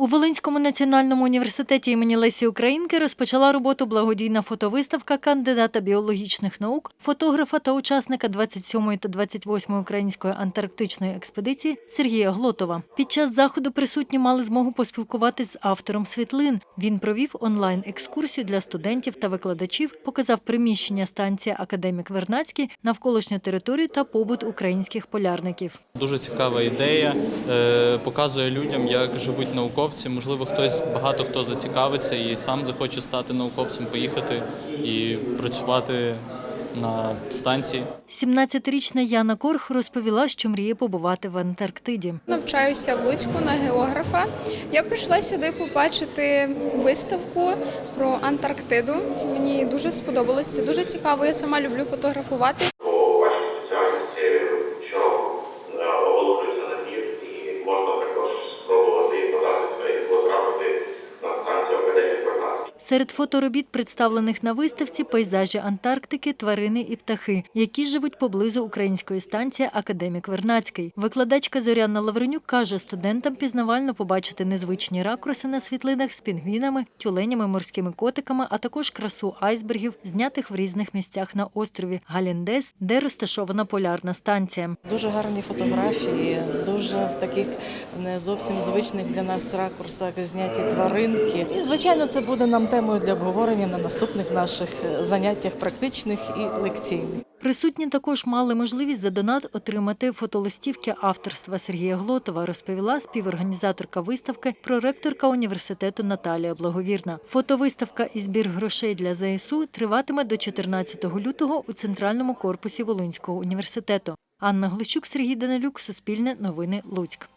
У Волинському національному університеті імені Лесі Українки розпочала роботу благодійна фотовиставка кандидата біологічних наук, фотографа та учасника 27-ї та 28-ї української антарктичної експедиції Сергія Глотова. Під час заходу присутні мали змогу поспілкуватись з автором світлин. Він провів онлайн-екскурсію для студентів та викладачів, показав приміщення станції Академік Вернацький, навколишню територію та побут українських полярників. Дуже цікава ідея, е, показує людям, як живуть науковці. Можливо, хтось багато хто зацікавиться і сам захоче стати науковцем, поїхати і працювати на станції. 17-річна Яна Корх розповіла, що мріє побувати в Антарктиді. Навчаюся в Луцьку на географа. Я прийшла сюди побачити виставку про Антарктиду. Мені дуже сподобалось. Це дуже цікаво. Я сама люблю фотографувати. Серед фоторобіт, представлених на виставці, пейзажі Антарктики, тварини і птахи, які живуть поблизу української станції Академік Вернацький. Викладачка Зоряна Лавренюк каже, студентам пізнавально побачити незвичні ракурси на світлинах з пінгвінами, тюленями, морськими котиками, а також красу айсбергів, знятих в різних місцях на острові Галіндес, де розташована полярна станція. Дуже гарні фотографії, дуже в таких не зовсім звичних для нас ракурсах зняті тваринки. І звичайно, це буде нам темою для обговорення на наступних наших заняттях практичних і лекційних. Присутні також мали можливість за донат отримати фотолистівки авторства Сергія Глотова, розповіла співорганізаторка виставки, проректорка університету Наталія Благовірна. Фотовиставка і збір грошей для ЗСУ триватиме до 14 лютого у центральному корпусі Волинського університету. Анна Глущук, Сергій Данилюк, Суспільне новини Луцьк.